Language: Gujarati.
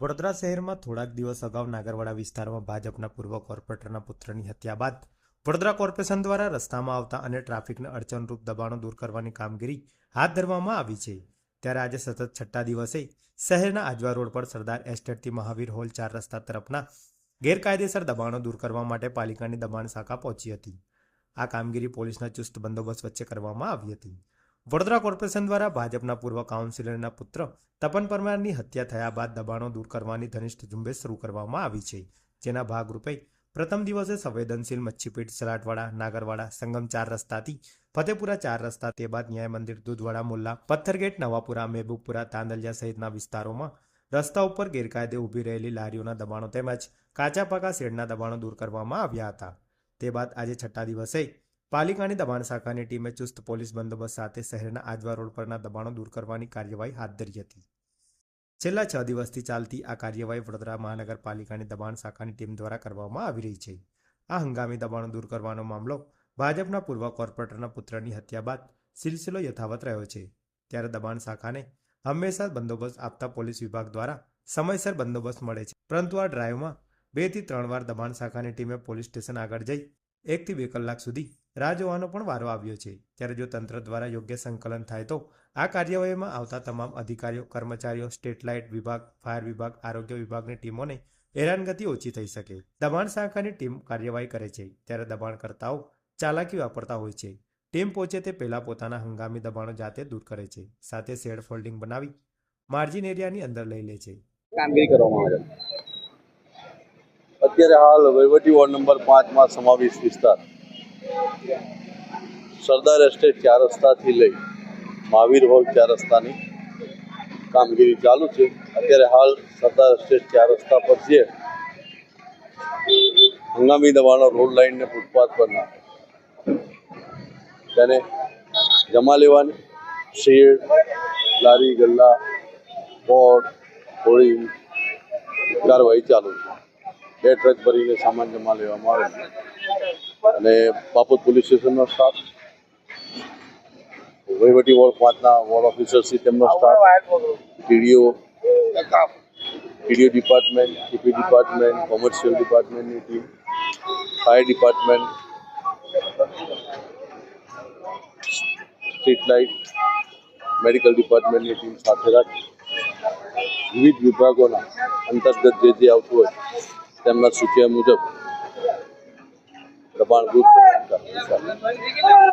વડોદરા શહેરમાં થોડાક દિવસ અગાઉ નાગરવાડા વિસ્તારમાં ભાજપના પૂર્વ કોર્પોરેટરના પુત્રની હત્યા બાદ વડોદરા કોર્પોરેશન દ્વારા રસ્તામાં આવતા અને ટ્રાફિકને અડચણરૂપ દબાણો દૂર કરવાની કામગીરી હાથ ધરવામાં આવી છે. ત્યારે આજે સતત છઠ્ઠા દિવસે શહેરના આજવા રોડ પર સરદાર એસ્ટેટથી મહાવીર હોલ ચાર રસ્તા તરફના ગેરકાયદેસર દબાણો દૂર કરવા માટે પાલિકાની દબાણ શાખા પહોંચી હતી. આ કામગીરી પોલીસના ચુસ્ત બંદોબસ્ત વચ્ચે કરવામાં આવી હતી. વડોદરા કોર્પોરેશન દ્વારા ભાજપના પૂર્વ કાઉન્સિલરના પુત્ર તપન પરમારની હત્યા થયા બાદ દબાણો દૂર કરવાની ઘનિષ્ઠ ઝુંબેશ શરૂ કરવામાં આવી છે. જેના ભાગરૂપે પ્રથમ દિવસે સંવેદનશીલ મચ્છીપીઠ સલાટવાડા, નાગરવાડા, સંગમ ચાર રસ્તાથી ફતેપુરા ચાર રસ્તા તે બાદ ન્યાય મંદિર, દૂધવાડા, મુલ્લા, પથ્થરગેટ, નવાપુરા મહેબૂબપુરા તાંદલિયા સહિતના વિસ્તારોમાં રસ્તા ઉપર ગેરકાયદે ઊભી રહેલી લારીઓના દબાણો તેમજ કાચા પાકા શેડના દબાણો દૂર કરવામાં આવ્યા હતા. તે બાદ આજે છઠ્ઠા દિવસે પાલિકાની દબાણ શાખાની ટીમે ચુસ્ત પોલીસ બંદોબસ્ત સાથે શહેરના આજવા રોડ પરના દબાણો દૂર કરવાની કાર્યવાહી હાથ ધરી હતી. છેલ્લા છ દિવસથી ચાલતી આ કાર્યવાહી વડોદરા મહાનગરપાલિકાની દબાણ શાખાની ટીમ દ્વારા કરવામાં આવી રહી છે. આ હંગામી દબાણો દૂર કરવાનો મામલો ભાજપના પૂર્વ કોર્પોરેટરના પુત્રની હત્યા બાદ સિલસિલો યથાવત રહ્યો છે. ત્યારે દબાણ શાખાને હંમેશા બંદોબસ્ત આપતા પોલીસ વિભાગ દ્વારા સમયસર બંદોબસ્ત મળે છે. પરંતુ આ ડ્રાઈવમાં બેથી ત્રણ વાર દબાણ શાખાની ટીમે પોલીસ સ્ટેશન આગળ જઈ એકથી બે કલાક સુધી રાહ જોવાનો પણ વારો આવ્યો છે. ત્યારે જો તંત્ર દ્વારા યોગ્ય સંકલન થાય તો આ કાર્યવાહીમાં આવતા તમામ અધિકારીઓ, કર્મચારીઓ, સ્ટેટ લાઇટ વિભાગ, ફાયર વિભાગ, આરોગ્ય વિભાગની ટીમોને હેરાનગતિ ઓછી થઈ શકે. દબાણ શાખાની ટીમ કાર્યવાહી કરે છે. ત્યારે દબાણકર્તાઓ ચાલાકી વાપરતા હોય છે. ટીમ પહોંચે તે પહેલાં પોતાના હંગામી દબાણો જાતે દૂર કરે છે. સાથે શેડ ફોલ્ડિંગ બનાવી માર્જિન એરિયાની અંદર લઈ લે છે. કામગીરી કરવામાં આવે અત્યારે હાલ વહીવટી વોર્ડ નંબર પાંચમાં સમાવેશ વિસ્તાર સરદાર એસ્ટેટ ચાર રસ્તાથી લઈ મહાવીર હોલ ચાર રસ્તાની કામગીરી ચાલુ છે. અત્યારે હાલ સરદાર એસ્ટેટ ચાર રસ્તા પર છે. હંગામી દવાનો રોડ લાઇનને ફૂટપાથ પર પરના તેને જમા લેવાની શેડ, લારી, ગલ્લા બોટ હોળી કાર્યવાહી ચાલુ છે. બે ટ્રક ભરીને સામાન જમા લેવામાં આવે છે. અને બાપોદ પોલીસ સ્ટેશનનો સ્ટાફ વહીવટી વોર્ડ પાંચના વોર્ડ ઓફિસરથી તેમનો staff TDO TDO department TP department commercial ડિપાર્ટમેન્ટની team fire department street light medical ડિપાર્ટમેન્ટની team સાથે રાખી. વિવિધ વિભાગોના અંતર્ગત જે જે આવતું હોય તેમના સૂચના મુજબ દબાણ દૂર કરવાની કાર્યવાહી ચાલુ છે.